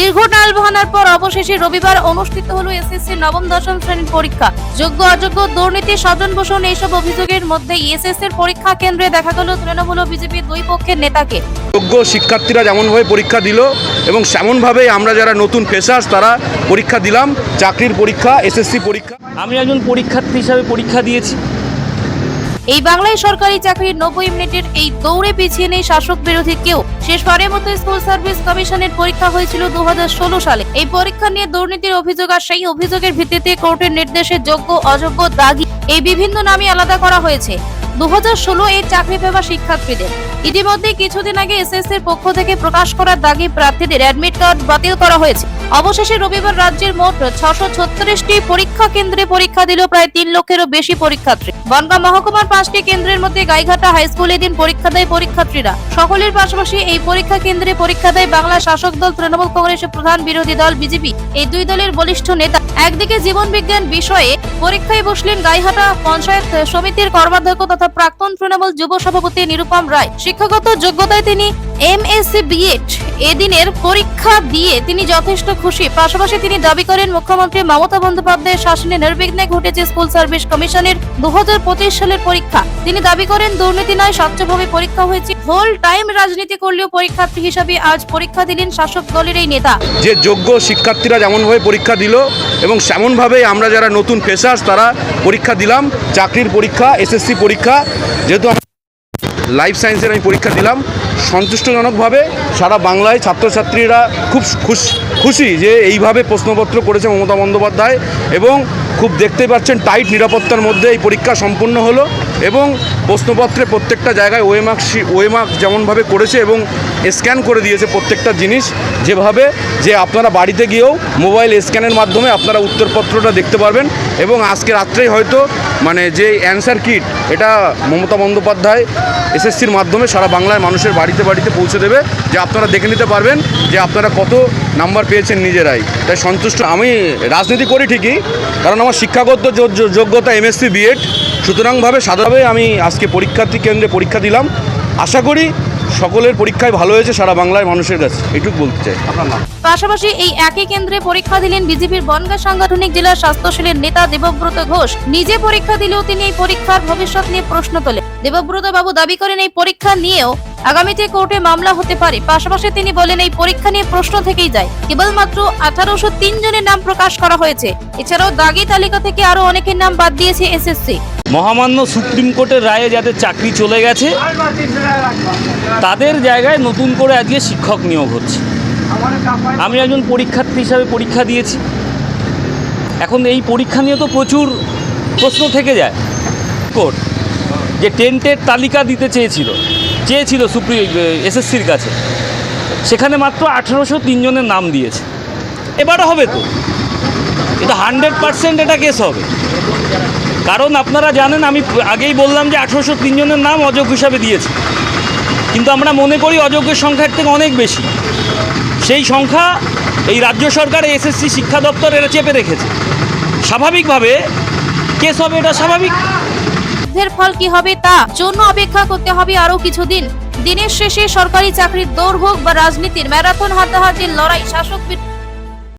দীর্ঘ টালবাহানার পর অবশেষে রবিবার অনুষ্ঠিত হলো এসএসসি নবম দশম শ্রেণির পরীক্ষা। যোগ্য অযোগ্য দুর্নীতি স্বজন পোষণ এইসব অভিযোগের মধ্যে এসএসসির পরীক্ষা কেন্দ্রে দেখা গেল তৃণমূল ও বিজেপির দুই পক্ষের নেতাকে। যোগ্য শিক্ষার্থীরা যেমনভাবে পরীক্ষা দিল এবং সেমনভাবেই আমরা যারা নতুন ফ্রেশার্স তারা পরীক্ষা দিলাম। চাকরির পরীক্ষা এসএসসি পরীক্ষা। আমি একজন পরীক্ষার্থী হিসাবে পরীক্ষা দিয়েছি। এই বাংলায় সরকারি চাকরির নব্বই মিনিটের এই দৌড়ে পিছিয়ে নেই শাসক বিরোধী কেউ। শেষবারের মতো স্কুল সার্ভিস কমিশনের পরীক্ষা হয়েছিল দু হাজার ষোলো সালে। এই পরীক্ষা নিয়ে দুর্নীতির অভিযোগ আর সেই অভিযোগের ভিত্তিতে কোর্টের নির্দেশে যোগ্য, অযোগ্য, দাগি এই বিভিন্ন নামই আলাদা করা হয়েছে। দু এই চাকরি পাওয়া শিক্ষার্থীদের। ইতিমধ্যে কিছুদিন আগে এসএসসির পক্ষ থেকে প্রকাশ করা দাগি প্রার্থীদের অ্যাডমিট কার্ড বাতিল করা হয়েছে। অবশেষে রবিবার রাজ্যের মোট ছশো ছত্রিশটি পরীক্ষা কেন্দ্রে পরীক্ষা দিল প্রায় তিন লক্ষেরও বেশি পরীক্ষার্থী। বনগাঁ মহকুমার পাঁচটি কেন্দ্রের মধ্যে গাইঘাটা হাই স্কুলে দিন পরীক্ষা দেয় পরীক্ষার্থীরা। সকলের পাশাপাশি এই পরীক্ষা কেন্দ্রে পরীক্ষা দেয় বাংলা শাসক দল, তৃণমূল কংগ্রেসের প্রধান বিরোধী দল, বিজেপি। এই দুই দলের বলিষ্ঠ নেতা একদিকে জীবন বিজ্ঞান বিষয়ে পরীক্ষায় বসলেন গাইঘাটা পঞ্চায়েত সমিতির কর্মাধ্যক্ষ তথা প্রাক্তন তৃণমূল যুব সভাপতি নিরুপম রায়। শিক্ষাগত যোগ্যতায় তিনি এমএসসি বিএড এদিনের পরীক্ষা দিয়ে তিনি যথেষ্ট খুশি। পাশাপাশি তিনি দাবি করেন, মুখ্যমন্ত্রী মমতা বন্দ্যোপাধ্যায়ের শাসনে নির্বিঘ্নে ঘটেছে স্কুল সার্ভিস কমিশনের দুহাজার পঁচিশ সালের পরীক্ষা। তিনি দাবি করেন, দুর্নীতি নয় স্বচ্ছভাবে পরীক্ষা হয়েছে। হোল টাইম রাজনীতি করলেও পরীক্ষার্থী হিসাবে আজ পরীক্ষা দিলেন শাসক দলের এই নেতা। যে যোগ্য শিক্ষার্থীরা যেমনভাবে পরীক্ষা দিল এবং সেমনভাবেই আমরা যারা নতুন ফ্রেশার্স তারা পরীক্ষা দিলাম। চাকরির পরীক্ষা, এসএসসি পরীক্ষা যেহেতু লাইফ সায়েন্সের আমি পরীক্ষা দিলাম, সন্তুষ্টজনকভাবে সারা বাংলায় ছাত্রছাত্রীরা খুব খুশ- খুশি যে এইভাবে প্রশ্নপত্র করেছে মমতা বন্দ্যোপাধ্যায় এবং খুব দেখতে পাচ্ছেন টাইট নিরাপত্তার মধ্যে এই পরীক্ষা সম্পূর্ণ হলো। এবং প্রশ্নপত্রে প্রত্যেকটা জায়গায় ওয়েমার্ক ওয়েমার্ক যেমনভাবে করেছে এবং স্ক্যান করে দিয়েছে প্রত্যেকটা জিনিস, যেভাবে যে আপনারা বাড়িতে গিয়েও মোবাইল স্ক্যানের মাধ্যমে আপনারা উত্তরপত্রটা দেখতে পারবেন এবং আজকে রাত্রেই হয়তো মানে যে অ্যান্সার কিট, এটা মমতা বন্দ্যোপাধ্যায় এসএসসির মাধ্যমে সারা বাংলায় মানুষের বাড়িতে বাড়িতে পৌঁছে দেবে, যে আপনারা দেখে নিতে পারবেন যে আপনারা কত নাম্বার পেয়েছেন নিজেরাই। তাই সন্তুষ্ট, আমি রাজনীতি করি ঠিকই, কারণ আমার শিক্ষাগত যোগ্যতা এমএসসি বিএড সুতরাংভাবে সাধারণভাবে আমি আজকে পরীক্ষার্থী কেন্দ্রে পরীক্ষা দিলাম। আশা করি সকলের পরীক্ষায় ভালো হয়েছে সারা বাংলার মানুষের কাছে। এটুকু বলতে চাই। পাশাপাশি এই একই কেন্দ্রে পরীক্ষা দিলেন বিজেপির বনগাঁ সাংগঠনিক জেলার স্বাস্থ্যশীলের নেতা দেবব্রত ঘোষ। নিজে পরীক্ষা দিলেও তিনি এই পরীক্ষার ভবিষ্যৎ নিয়ে প্রশ্ন তোলেন। দেবব্রত বাবু দাবি করেন এই পরীক্ষা নিয়েও আগামীতে কোর্টে মামলা হতে পারে। পাশাপাশি তিনি বলেন, এই পরীক্ষা নিয়ে প্রশ্ন থেকেই যায়। কেবলমাত্র আঠারোশো তিন জনের নাম প্রকাশ করা হয়েছে। এছাড়াও দাগি তালিকা থেকে আরও অনেকের নাম বাদ দিয়েছে এসএসসি। মহামান্য সুপ্রিম কোর্টের রায়ে যাদের চাকরি চলে গেছে, তাদের জায়গায় নতুন করে আজকে শিক্ষক নিয়োগ হচ্ছে। আমি একজন পরীক্ষার্থী হিসাবে পরীক্ষা দিয়েছি। এখন এই পরীক্ষা নিয়ে তো প্রচুর প্রশ্ন থেকে যায় কোর্ট। যে টেন্টের তালিকা দিতে চেয়েছিল চেয়েছিল সুপ্রিম এসএসসির কাছে। সেখানে মাত্র আঠেরোশো তিনজনের নাম দিয়েছে। এবারও হবে তো। এটা হান্ড্রেড পার্সেন্ট এটা কেস হবে। কারণ আপনারা জানেন, আমি আগেই বললাম যে আঠেরোশো তিনজনের নাম অযোগ্য হিসাবে দিয়েছে। কিন্তু আমরা মনে করি অযোগ্যের সংখ্যার থেকে অনেক বেশি। সেই সংখ্যা এই রাজ্য সরকার এসএসসি শিক্ষা দপ্তর এরা চেপে রেখেছে। স্বাভাবিকভাবে কেস হবে এটা স্বাভাবিক। যুদ্ধের ফল কি হবে তা জন্য অপেক্ষা করতে হবে আরও কিছুদিন। দিনের শেষে সরকারি চাকরির দৌড় হোক বা রাজনীতির ম্যারাথন হাতাহাতির লড়াই শাসক